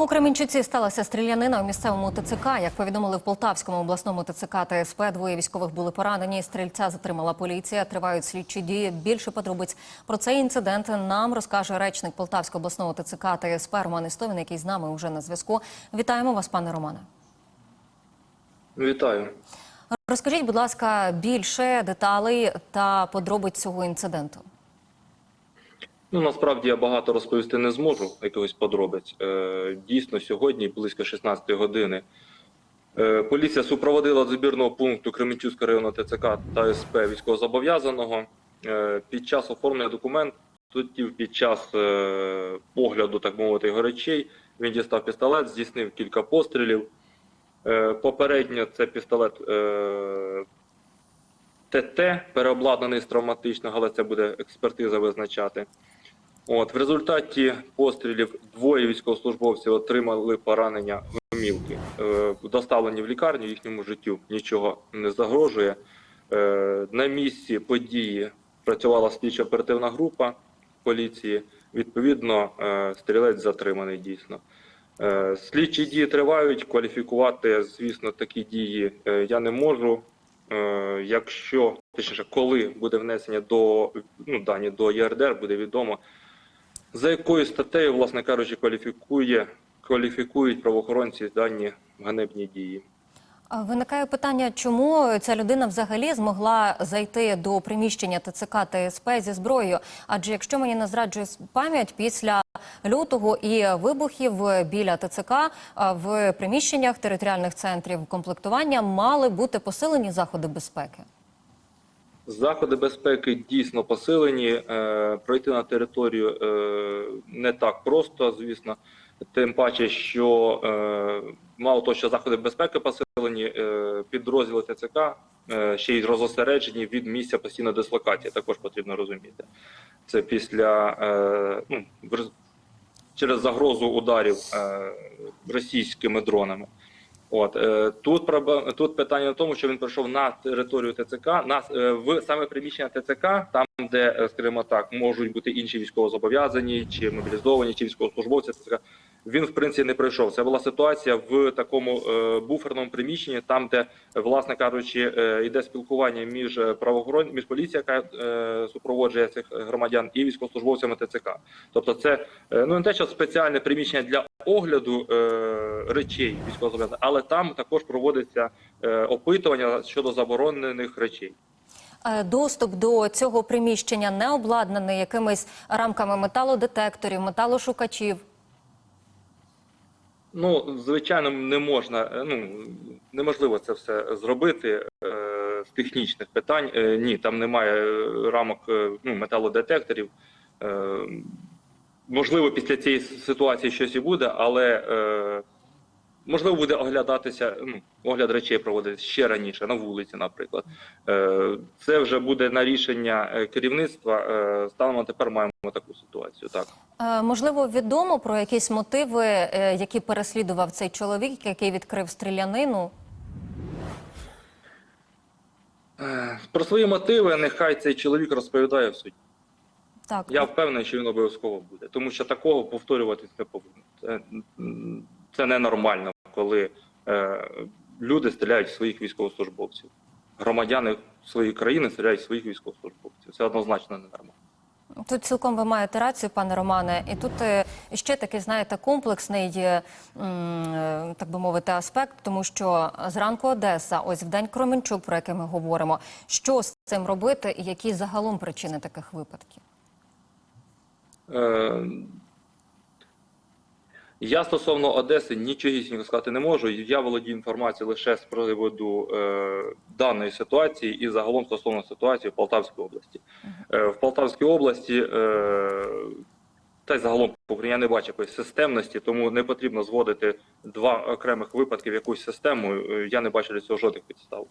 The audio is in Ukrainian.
У Кременчуці сталася стрілянина у місцевому ТЦК. Як повідомили в Полтавському обласному ТЦК та СП, двоє військових були поранені. Стрільця затримала поліція. Тривають слідчі дії. Більше подробиць про цей інцидент нам розкаже речник Полтавського обласного ТЦК та СП Роман Істовін, який з нами вже на зв'язку. Вітаємо вас, пане Романе. Вітаю. Розкажіть, будь ласка, більше деталей та подробиць цього інциденту. Ну насправді я багато розповісти не зможу, якихось подробиць. Е, дійсно, сьогодні, близько 16 години, е, поліція супроводила до збірного пункту Кременчуцького району ТЦК та СП військовозобов'язаного. Е, під час оформлення документів, під час е, погляду, так мовити, його речей, він дістав пістолет, здійснив кілька пострілів. Попередньо це пістолет ТТ, переобладнаний з травматичного, але це буде експертиза визначати. От, в результаті пострілів двоє військовослужбовців отримали поранення гомілки. Е, доставлені в лікарню, їхньому життю нічого не загрожує. Е, на місці події працювала слідча оперативна група поліції. Відповідно, е, стрілець затриманий дійсно. Е, Слідчі дії тривають. Кваліфікувати, звісно, такі дії е, я не можу. Е, Якщо точніше, коли буде внесення до ну, дані до ЄРДР, буде відомо, за якою статтею, власне кажучи, кваліфікує кваліфікують правоохоронці дані ганебні дії. Виникає питання, чому ця людина взагалі змогла зайти до приміщення ТЦК та СП зі зброєю? Адже якщо мені не зраджує пам'ять, після лютого і вибухів біля ТЦК в приміщеннях територіальних центрів комплектування мали бути посилені заходи безпеки. Заходи безпеки дійсно посилені. Е, пройти на територію е, не так просто, звісно. Тим паче, що е, мало того, що заходи безпеки посилені, підрозділи ТЦК ще й розосереджені від місця постійної дислокації. Також потрібно розуміти. Це після ну, через загрозу ударів російськими дронами. От е, тут тут питання в тому, що він прийшов на територію ТЦК, на е, в саме приміщення ТЦК, там де, е, скажімо так, можуть бути інші військовозобов'язані чи мобілізовані, чи військовослужбовці ТЦК. Він в принципі не пройшов. Це була ситуація в такому буферному приміщенні, там, де, власне кажучи, йде спілкування між правоохорон, між поліцією, яка супроводжує цих громадян, і військовослужбовцями ТЦК. Тобто, це ну не те, що спеціальне приміщення для огляду е, речей військовозобов'язаних, але там також проводиться е, опитування щодо заборонених речей. Е, Доступ до цього приміщення не обладнаний якимись рамками металодетекторів, металошукачів. Ну, звичайно, не можна, е, ну неможливо це все зробити е, з технічних питань. Е, ні, там немає е, рамок е, ну, металодетекторів. Е, можливо, після цієї ситуації щось і буде, але е, можливо буде оглядатися, ну, огляд речей проводитися ще раніше, на вулиці, наприклад. Е, це вже буде на рішення е, керівництва. Е, станом тепер маємо таку ситуацію. Так. Е, Можливо, відомо про якісь мотиви, е, які переслідував цей чоловік, який відкрив стрілянину. Е, Про свої мотиви нехай цей чоловік розповідає в суді. Так, Я впевнений, що він обов'язково буде, тому що такого повторюватись не повинно. Це, це ненормально, коли е, люди стріляють в своїх військовослужбовців. Громадяни своєї країни стріляють в своїх військовослужбовців. Це однозначно ненормально. тут цілком ви маєте рацію, пане Романе. І тут е, ще такий, знаєте, комплексний, е, е, так би мовити, аспект, тому що зранку Одеса, ось в день Кременчук, про який ми говоримо. Що з цим робити, і які загалом причини таких випадків? Е, Я стосовно Одеси нічогісінько сказати не можу. Я володію інформацією лише з приводу е, даної ситуації і загалом стосовно ситуації в Полтавській області. Е, в Полтавській області е, та й загалом я не бачу якоїсь системності, тому не потрібно зводити два окремих випадки в якусь систему. Е, Я не бачу для цього жодних підстав.